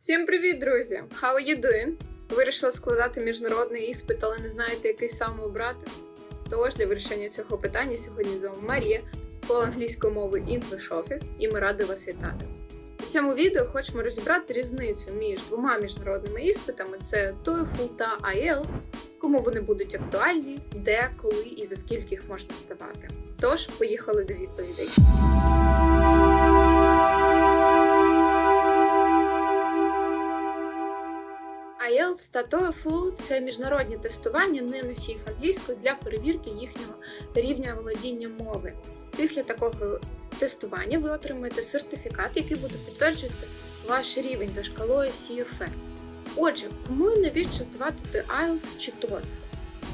Всім привіт, друзі! How are you doing? Вирішила складати міжнародний іспит, але не знаєте, який саме обрати. Тож для вирішення цього питання сьогодні з вами Марія, школа англійської мови English Office, і ми раді вас вітати. У цьому відео хочемо розібрати різницю між двома міжнародними іспитами: це TOEFL та IELTS, кому вони будуть актуальні, де, коли і за скільки їх можна здавати. Тож, поїхали до відповідей. IELTS та TOEFL – це міжнародні тестування не носіїв англійської для перевірки їхнього рівня володіння мови. Після такого тестування ви отримаєте сертифікат, який буде підтверджувати ваш рівень за шкалою CFR. Отже, кому і навіщо здавати IELTS чи TOEFL?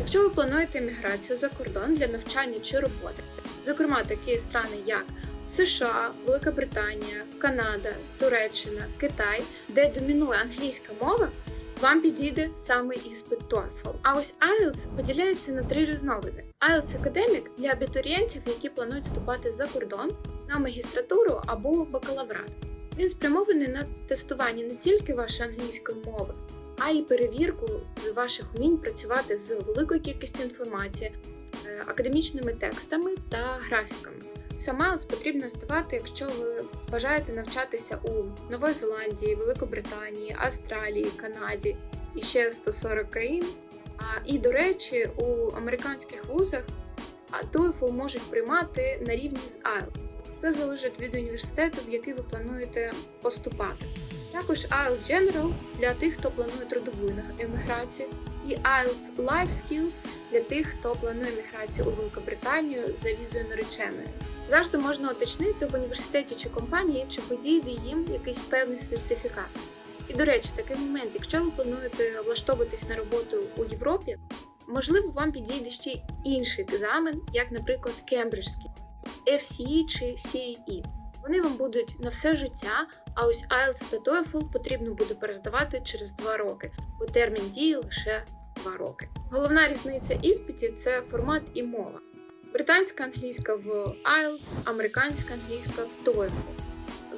Якщо ви плануєте еміграцію за кордон для навчання чи роботи, зокрема такі страни, як США, Велика Британія, Канада, Туреччина, Китай, де домінує англійська мова, вам підійде саме іспит TOEFL. А ось IELTS поділяється на три різновиди: IELTS Academic для абітурієнтів, які планують вступати за кордон на магістратуру або бакалаврат. Він спрямований на тестування не тільки вашої англійської мови, а й перевірку ваших умінь працювати з великою кількістю інформації, е, академічними текстами та графіками. IELTS потрібно здавати, якщо ви бажаєте навчатися у Новій Зеландії, Великобританії, Австралії, Канаді і ще 140 країн. А, і, до речі, у американських вузах TOEFL можуть приймати на рівні з IELTS. Це залежить від університету, в який ви плануєте поступати. Також IELTS General для тих, хто планує трудову еміграцію, і IELTS Life Skills для тих, хто планує еміграцію у Великобританію за візою нареченою. Завжди можна уточнити в університеті чи компанії, чи підійде їм якийсь певний сертифікат. І до речі, такий момент, якщо ви плануєте влаштовуватись на роботу у Європі, можливо, вам підійде ще інший екзамен, як, наприклад, Кембриджський, FCE чи CAE. Вони вам будуть на все життя, а ось IELTS та TOEFL потрібно буде перездавати через 2 роки, бо термін дії лише 2 роки. Головна різниця іспитів це формат і мова. Британська англійська в IELTS, американська англійська в TOEFL.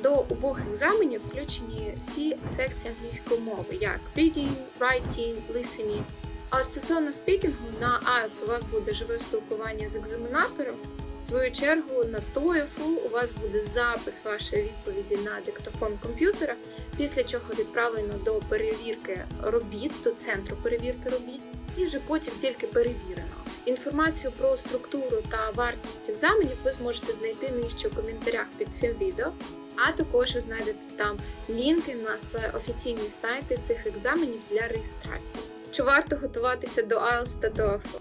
До обох екзаменів включені всі секції англійської мови, як reading, writing, listening. А стосовно спікінгу, на IELTS у вас буде живе спілкування з екзаменатором. В свою чергу на TOEFL у вас буде запис вашої відповіді на диктофон комп'ютера, після чого відправлено до перевірки робіт, до центру перевірки робіт, і вже потім тільки перевірено. Інформацію про структуру та вартість екзаменів ви зможете знайти нижче у коментарях під цим відео, а також ви знайдете там лінки на офіційні сайти цих екзаменів для реєстрації. Чи варто готуватися до IELTS та TOEFL?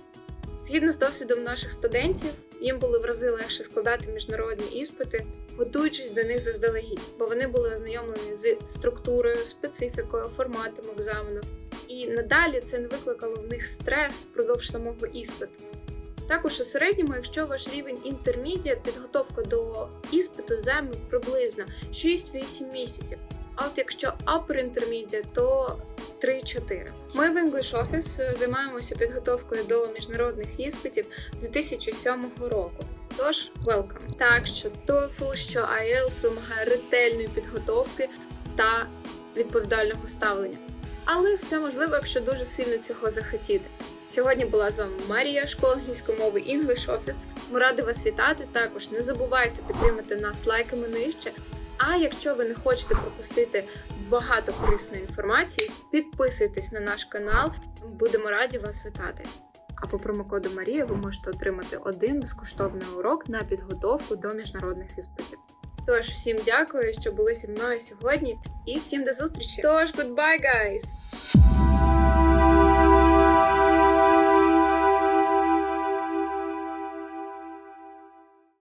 Згідно з досвідом наших студентів, їм було в рази легше складати міжнародні іспити, готуючись до них заздалегідь, бо вони були ознайомлені з структурою, специфікою, форматом екзамену, і надалі це не викликало в них стрес впродовж самого іспиту. Також у середньому, якщо ваш рівень інтермідіат, підготовка до іспиту займе приблизно 6-8 місяців. А от якщо upper intermediate, то 3-4. Ми в English Office займаємося підготовкою до міжнародних іспитів з 2007 року. Тож, welcome! Так що TOEFL, що IELTS вимагає ретельної підготовки та відповідального ставлення. Але все можливо, якщо дуже сильно цього захотіти. Сьогодні була з вами Марія, школа англійської мови English Office. Ми раді вас вітати. Також не забувайте підтримати нас лайками нижче. А якщо ви не хочете пропустити багато корисної інформації, підписуйтесь на наш канал, будемо раді вас вітати. А по промокоду Марія ви можете отримати один безкоштовний урок на підготовку до міжнародних іспитів. Тож всім дякую, що були зі мною сьогодні, і всім до зустрічі. Тож, goodbye, guys!